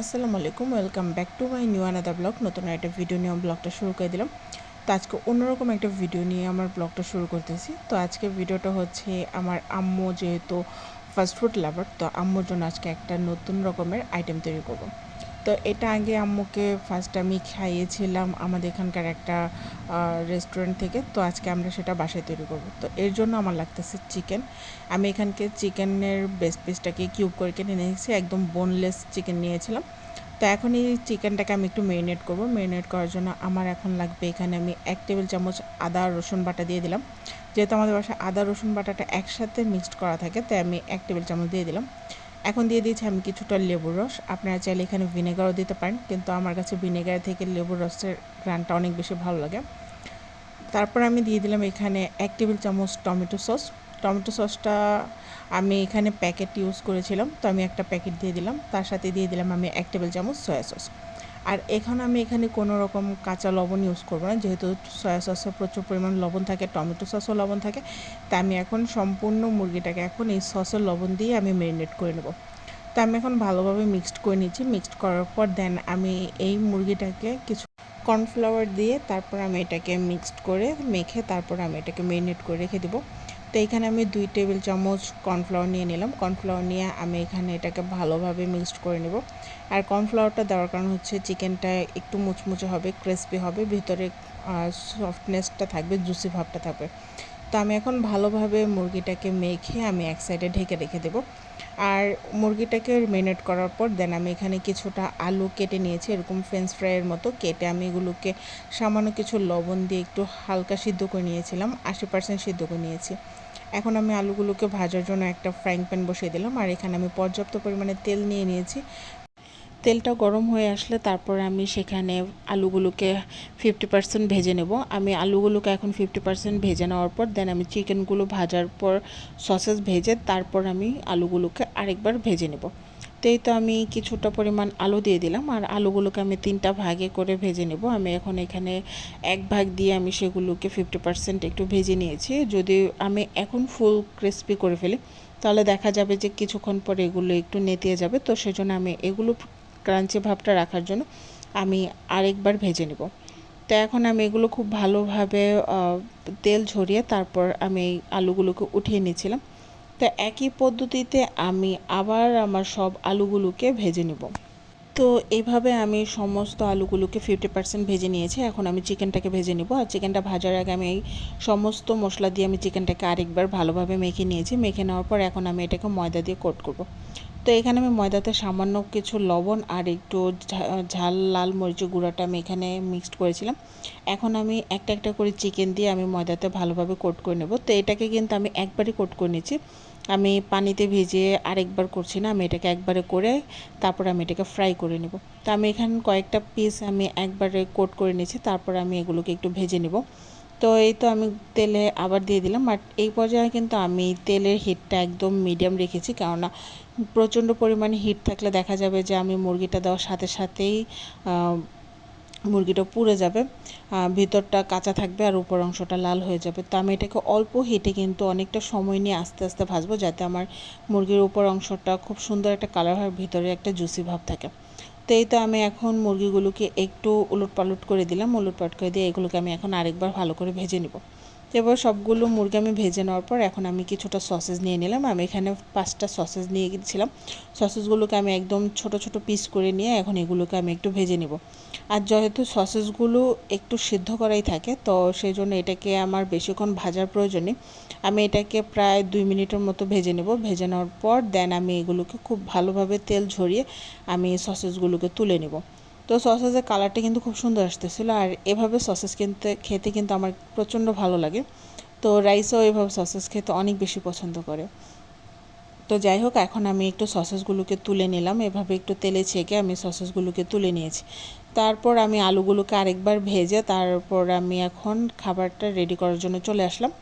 আসসালামু আলাইকুম, welcome back to my new আনাদা blog. নতুন একটা ভিডিও নিয়ে ব্লগটা শুরু করে দিলাম। তো আজকে অন্যরকম একটা ভিডিও নিয়ে আমার ব্লগটা শুরু করতেছি। তো আজকে ভিডিওটা হচ্ছে আমার আম্মু যেহেতু ফাস্টফুড লাভার তো আম্মুর জন্য আজকে একটা নতুন রকমের আইটেম তৈরি করব। তো এটা আগে আম্মুকে ফার্স্ট আমি খাইয়েছিলাম আমাদের এখানকার একটা রেস্টুরেন্ট থেকে। তো আজকে আমরা সেটা বাসায় তৈরি করব। তো এর জন্য আমার লাগতেছে চিকেন আমি এখানকে চিকেনের বেস্ট পিসটাকে কিউব করে কিনে নিয়েছি একদম বোনলেস চিকেন নিয়েছিলাম। তো এখন এই চিকেনটাকে আমি একটু মেরিনেট করব। মেরিনেট করার জন্য আমার এখন লাগবে এখানে আমি এক টেবিল চামচ আদা, রসুন বাটা দিয়ে দিলাম। যেহেতু আমাদের বাসায় আদা, রসুন বাটাটা একসাথে মিক্সড করা থাকে, তাই আমি এক টেবিল চামচ দিয়ে দিলাম। এখন দিয়ে দিয়েছি আমি কিছুটা লেবুর রস। আপনারা চাইলে এখানে ভিনেগারও দিতে পারেন, কিন্তু আমার কাছে ভিনেগার থেকে লেবুর রসের গ্রানটা অনেক বেশি ভালো লাগে। তারপর আমি দিয়ে দিলাম এখানে এক টেবিল চামচ টমেটো সস। টমেটো সসটা আমি এখানে প্যাকেট ইউজ করেছিলাম, তো আমি একটা প্যাকেট দিয়ে দিলাম। তার সাথে দিয়ে দিলাম আমি এক টেবিল চামচ সয়া সস। আর এখন আমি এখানে কোনো রকম কাঁচা লবণ ইউজ করব না। যেহেতু সয়া সসে প্রচুর পরিমাণ লবণ থাকে, টমেটো সসও লবণ থাকে তাই আমি এখন সম্পূর্ণ মুরগিটাকে এখন এই সসের লবণ দিয়ে আমি ম্যারিনেট করে নেব। তো আমি এখন ভালোভাবে মিক্সড করে নিচ্ছি মিক্সড করার পর দেন আমি এই মুরগিটাকে কিছু কর্নফ্লাওয়ার দিয়ে তারপর আমি এটাকে মিক্সড করে মেখে তারপর আমি এটাকে ম্যারিনেট করে রেখে দেবো। তো এখানে আমি দুই টেবিল চামচ কর্নফ্লাওয়ার নিয়ে নিলাম। কর্নফ্লাওয়ার নিয়ে আমি এখানে এটাকে ভালোভাবে মিক্সড করে নেব। আর কর্নফ্লাওয়ারটা দেওয়ার কারণ হচ্ছে চিকেনটা একটু মুচমুচে হবে, ক্রিসপি হবে, ভিতরে সফটনেসটা থাকবে, জুসি ভাবটা থাকবে। তো আমি এখন ভালোভাবে মুরগিটাকে মেখে আমি এক সাইডে ঢেকে রেখে দেবো। আর মুরগিটাকে মেরিনেট করার পর দেন আমি এখানে কিছুটা আলু কেটে নিয়েছি, এরকম ফ্রেঞ্চ ফ্রাইয়ের মতো কেটে আমি এগুলোকে সামান্য কিছু লবণ দিয়ে একটু হালকা সিদ্ধ করে নিয়েছিলাম, আশি পার্সেন্ট সিদ্ধ করে নিয়েছি। এখন আমি আলুগুলোকে ভাজার জন্য একটা ফ্রাইং প্যান বসিয়ে দিলাম, আর এখানে আমি পর্যাপ্ত পরিমাণে তেল নিয়ে নিয়েছি। তেলটা গরম হয়ে আসলে তারপর আমি সেখানে আলুগুলোকে ফিফটি পার্সেন্ট ভেজে নেব। আমি আলুগুলোকে এখন ফিফটি পার্সেন্ট ভেজে নেওয়ার পর দেন আমি চিকেনগুলো ভাজার পর সসেস ভেজে তারপর আমি আলুগুলোকে আরেকবার ভেজে নেব। তো তো আমি কিছুটা পরিমাণ আলু দিয়ে দিলাম আর আলুগুলোকে আমি তিনটা ভাগে করে ভেজে নেব। আমি এখন এখানে এক ভাগ দিয়ে আমি সেগুলোকে ফিফটি পার্সেন্ট একটু ভেজে নিয়েছি। যদি আমি এখন ফুল ক্রিস্পি করে ফেলি, তাহলে দেখা যাবে যে কিছুক্ষণ পরে এগুলো একটু নেতিয়ে যাবে। তো সেজন্য আমি এগুলো ক্রাঞ্চি ভাবটা রাখার জন্য আমি আরেকবার ভেজে নেব। তো এখন আমি এগুলো খুব ভালোভাবে তেল ঝরিয়ে তারপর আমি এই আলুগুলোকে উঠিয়ে নিয়েছিলাম। তো একই পদ্ধতিতে আমি আবার আমার সব আলুগুলোকে ভেজে নেব। তো এইভাবে আমি সমস্ত আলুগুলোকে ফিফটি পার্সেন্ট ভেজে নিয়েছি। এখন আমি চিকেনটাকে ভেজে নিব। আর চিকেনটা ভাজার আগে আমি এই সমস্ত মশলা দিয়ে আমি চিকেনটাকে আরেকবার ভালোভাবে মেখে নিয়েছি। মেখে নেওয়ার পর এখন আমি এটাকে ময়দা দিয়ে কোট করব। তো এখানে আমি ময়দাতে সামান্য কিছু লবণ আর একটু ঝাল লাল মরিচের গুঁড়াটা আমি এখানে মিক্সড করেছিলাম। এখন আমি একটা একটা করে চিকেন দিয়ে আমি ময়দাতে ভালোভাবে কোট করে নেব। তো এটাকে কিন্তু আমি একবারই কোট করে নিচ্ছি আমি পানিতে ভেজে আরেকবার করছি না, আমি এটাকে একবারে করে তারপর আমি এটাকে ফ্রাই করে নেব। তো আমি এখানে কয়েকটা পিস আমি একবারে কোট করে নিয়েছি, তারপর আমি এগুলোকে একটু ভেজে নেব। তো এই তো আমি তেলে আবার দিয়ে দিলাম। বাট এই পর্যায়ে কিন্তু আমি তেলের হিটটা একদম মিডিয়াম রেখেছি। কেননা প্রচণ্ড পরিমাণে হিট থাকলে দেখা যাবে যে আমি মুরগিটা দেওয়ার সাথে সাথেই মুরগিটা পুড়ে যাবে। ভিতরটা কাঁচা থাকবে আর উপর অংশটা লাল হয়ে যাবে। তো আমি এটাকে অল্প হিটে কিন্তু অনেকটা সময় নিয়ে আস্তে আস্তে ভাজবো, যাতে আমার মুরগির উপর অংশটা খুব সুন্দর একটা কালার হয়, ভিতরে একটা জুসি ভাব থাকে। তো এই তো আমি এখন মুরগিগুলোকে একটু উলট পালট করে দিলাম উলট পালট করে দিয়ে এগুলোকে আমি এখন আরেকবার ভালো করে ভেজে নিব। এবার সবগুলো মুরগি আমি ভেজে নেওয়ার পর এখন আমি কিছুটা সসেজ নিয়ে নিলাম। আমি এখানে পাঁচটা সসেজ নিয়ে গেছিলাম সসেজগুলোকে আমি একদম ছোট ছোট পিস করে নিয়ে এখন এগুলোকে আমি একটু ভেজে নেব। আর যেহেতু সসেজগুলো একটু সিদ্ধ করাই থাকে, তো সেই জন্য এটাকে আমার বেশিক্ষণ ভাজার প্রয়োজন নেই। আমি এটাকে প্রায় দুই মিনিটের মতো ভেজে নেব। ভেজে নেওয়ার পর দেন আমি এগুলোকে খুব ভালোভাবে তেল ঝরিয়ে আমি সসেজগুলোকে তুলে নেব। তো সসেসের কালারটা কিন্তু খুব সুন্দর আসতেছিলো আর এভাবে সসেস কিনতে, খেতে কিন্তু আমার প্রচণ্ড ভালো লাগে। তো রাইসও এভাবে সসেস খেতে অনেক বেশি পছন্দ করে। তো যাই হোক, এখন আমি একটু সসেসগুলোকে তুলে নিলাম। এভাবে একটু তেলে ছেঁকে আমি সসেসগুলোকে তুলে নিয়েছি। তারপর আমি আলুগুলোকে আরেকবার ভেজে তারপর আমি এখন খাবারটা রেডি করার জন্য চলে আসলাম।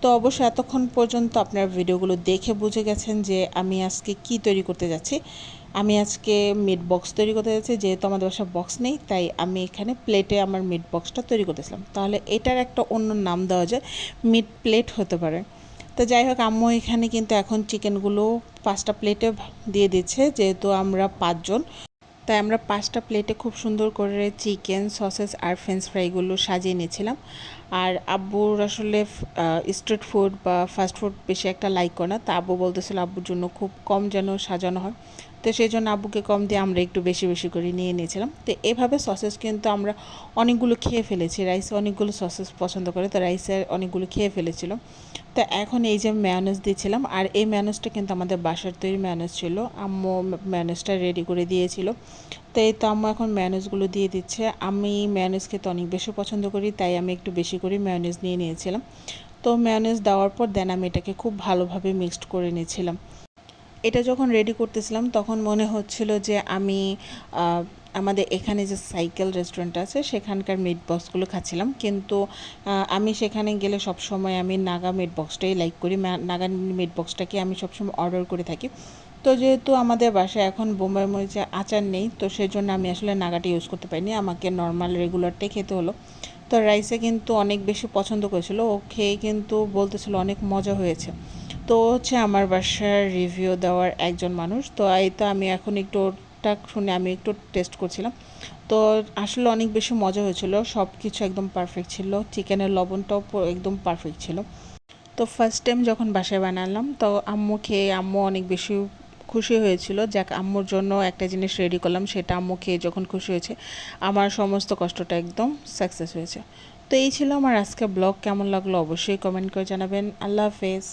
তো অবশ্যই এতক্ষণ পর্যন্ত আপনার ভিডিওগুলো দেখে বুঝে গেছেন যে আমি আজকে কি তৈরি করতে যাচ্ছি। আমি আজকে মিট বক্স তৈরি করতে যাচ্ছি, যেহেতু আমাদের বাসায় বক্স নেই, তাই আমি এখানে প্লেটে আমার মিট বক্সটা তৈরি করতেছিলাম। তাহলে এটার একটা অন্য নাম দেওয়া যায় মিট প্লেট হতে পারে। তো যাই হোক, আম্মু এখানে কিন্তু এখন চিকেনগুলো পাঁচটা প্লেটে দিয়ে দিচ্ছে, যেহেতু আমরা পাঁচজন। তাই আমরা পাঁচটা প্লেটে খুব সুন্দর করে চিকেন সসেস আর ফ্রেঞ্চ ফ্রাইগুলো সাজিয়ে নিয়েছিলাম। আর আব্বুর আসলে স্ট্রিট ফুড বা ফাস্ট ফুড বেশি একটা লাইক করে না। তা আব্বু বলতেছিল আব্বুর জন্য খুব কম যেন সাজানো হয়। তো সেই জন্য আব্বুকে কম দিয়ে আমরা একটু বেশি বেশি করে নিয়ে নিয়েছিলাম। তো এভাবে সসেস কিন্তু আমরা অনেকগুলো খেয়ে ফেলেছি। রাইস অনেকগুলো সসেস পছন্দ করে, তো রাইসের অনেকগুলো খেয়ে ফেলেছিল। তো এখন এই যে ম্যানেজ দিয়েছিলাম, আর এই ম্যানেজটা কিন্তু আমাদের বাসার তৈরি ম্যানেজ ছিল। আম্মু ম্যানেজটা রেডি করে দিয়েছিল। তো এই তো আম্মু এখন ম্যানেজগুলো দিয়ে দিচ্ছে। আমি ম্যানেজ খেতে অনেক বেশি পছন্দ করি, তাই আমি একটু বেশি করে ম্যানেজ নিয়ে নিয়েছিলাম। তো ম্যানেজ দেওয়ার পর দেন আমি এটাকে খুব ভালোভাবে মিক্সড করে নিয়েছিলাম। এটা যখন রেডি করতেছিলাম, তখন মনে হচ্ছিল যে আমি আমাদের এখানে যে সাইকেল রেস্টুরেন্ট আছে, সেখানকার মিট বক্সগুলো খাচ্ছিলাম। কিন্তু আমি সেখানে গেলে সব সময় আমি নাগা মিট বক্সটাই লাইক করি। নাগা মিট বক্সটাকে আমি সবসময় অর্ডার করে থাকি। তো যেহেতু আমাদের বাসায় এখন বোম্বাই মরিচে আচার নেই, তো সেই জন্য আমি আসলে নাগাটা ইউজ করতে পারিনি। আমাকে নর্মাল রেগুলারটাই খেতে হলো। তো রাইসে কিন্তু অনেক বেশি পছন্দ করেছিল। ও খেয়ে কিন্তু বলতেছিল অনেক মজা হয়েছে। তো হচ্ছে আমার বাসার রিভিউ দেওয়ার একজন মানুষ। তো এই তো আমি এখন একটু ওটা শুনে আমি একটু টেস্ট করছিলাম। তো আসলে অনেক বেশি মজা হয়েছিল। সব কিছু একদম পারফেক্ট ছিল। চিকেনের লবণটাও একদম পারফেক্ট ছিল। তো ফার্স্ট টাইম যখন বাসায় বানালাম, তো আম্মু খেয়ে আম্মু অনেক বেশি খুশি হয়েছিল। যাক, আম্মুর জন্য একটা জিনিস রেডি করলাম, সেটা আম্মু খেয়ে যখন খুশি হয়েছে, আমার সমস্ত কষ্টটা একদম সাকসেস হয়েছে। তো এই ছিল আমার আজকে ব্লগ কেমন লাগল অবশ্যই কমেন্ট করে জানাবেন। আল্লাহ হাফেজ।